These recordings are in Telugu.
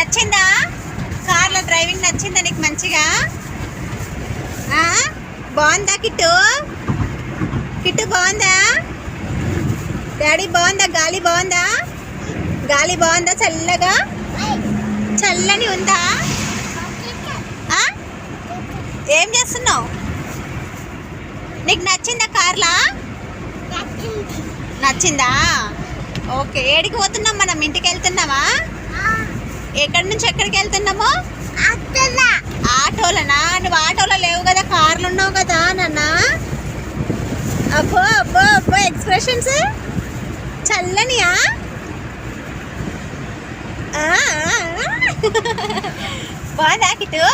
నచ్చిందా? కార్లో డ్రైవింగ్ నచ్చిందా నీకు మంచిగా? బాగుందా కిట్టు? కిట్టు బాగుందా? డాడీ బాగుందా? గాలి బాగుందా? గాలి బాగుందా చల్లగా? చల్లని ఉందా? ఏం చేస్తున్నావు? నీకు నచ్చిందా కార్లా? నచ్చిందా? ఓకే ఏడికి పోతున్నాం మనం? ఇంటికి వెళ్తున్నావా? ఎక్కడి నుంచి ఎక్కడికి వెళ్తున్నాము? ఆటోలనా? నువ్వు ఆటోలో లేవు కదా కార్లు ఉన్నావు కదా నాన్న. అబ్బో అబ్బో అబ్బో ఎక్స్ప్రెషన్స్ చల్లనియా కిటు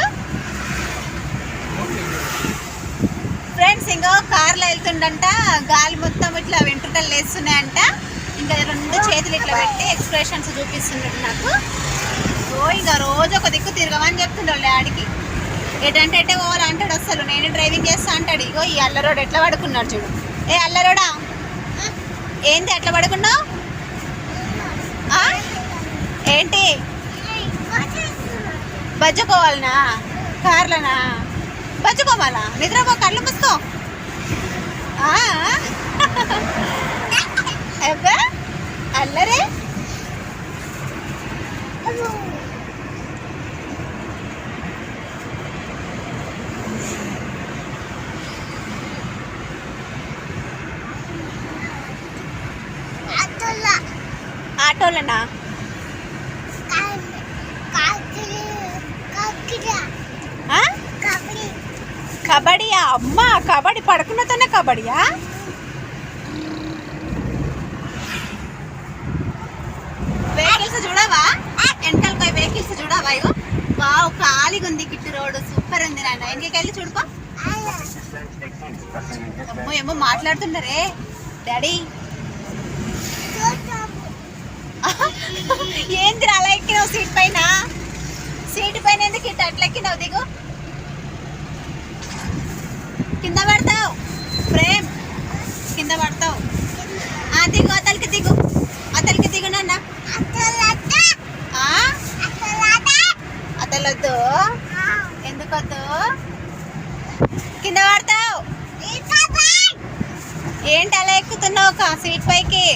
ఫ్రెండ్స్ ఇంకో కార్లో వెళ్తుండంట గాలి మొత్తం ఇట్లా వెంట్రుకలు లేస్తున్నాయంట. ఇంకా రెండు చేతులు ఇట్లా పెట్టి ఎక్స్ప్రెషన్స్ చూపిస్తున్నాడు నాకు. ఓ ఇక రోజు ఒక దిక్కు తిరగమని చెప్తుండే డాడీకి. ఎటంటే ఎటే ఓవర్ అంటాడు అసలు నేను డ్రైవింగ్ చేస్తా అంటాడు. ఇగో ఈ అల్లరోడు ఎట్లా పడుకున్నాడు చూడు. ఏ అల్లరోడా? ఏంటి ఎట్లా పడుకున్నావు? ఆ? ఏంటి? బజ్జుకోవాలనా కార్లనా? బజ్జుకోవాలా నిద్రపో కళ్ళు మూసుకో. అబ్బా అల్లరే? ఆటోలనా ఆ? కబడ్డీయా? అమ్మ కబడ్డీ పడుకున్నతోనే కబడ్డీయా? వెహికల్స్ చూడవా? ఎంటల్ పోయి వెహికల్స్ చూడవా ఇగో? వావ్ ఖాళీగా ఉంది కిట్టు రోడ్ సూపర్ ఉంది నాన్న ఇంకెళ్ళి చూడుకో. అమ్మో ఏమో మాట్లాడుతున్నారే డాడీ. ఏంది అలా ఎక్కినావు సీట్ పైన? సీట్ పైన ఎందుకు ఇట్లా అట్లా ఎక్కినావు దిగు? కింద పడతావు. ప్రేమ్ కింద పడతావు. ఆ దిగు అతలికి దిగు. అతలికి దిగు నాన్న. అతలొద్దు? ఎందుకొద్దు? కింద పడతావు. ఏంటి అలా ఎక్కుతున్నావు కా సీట్ పైకి?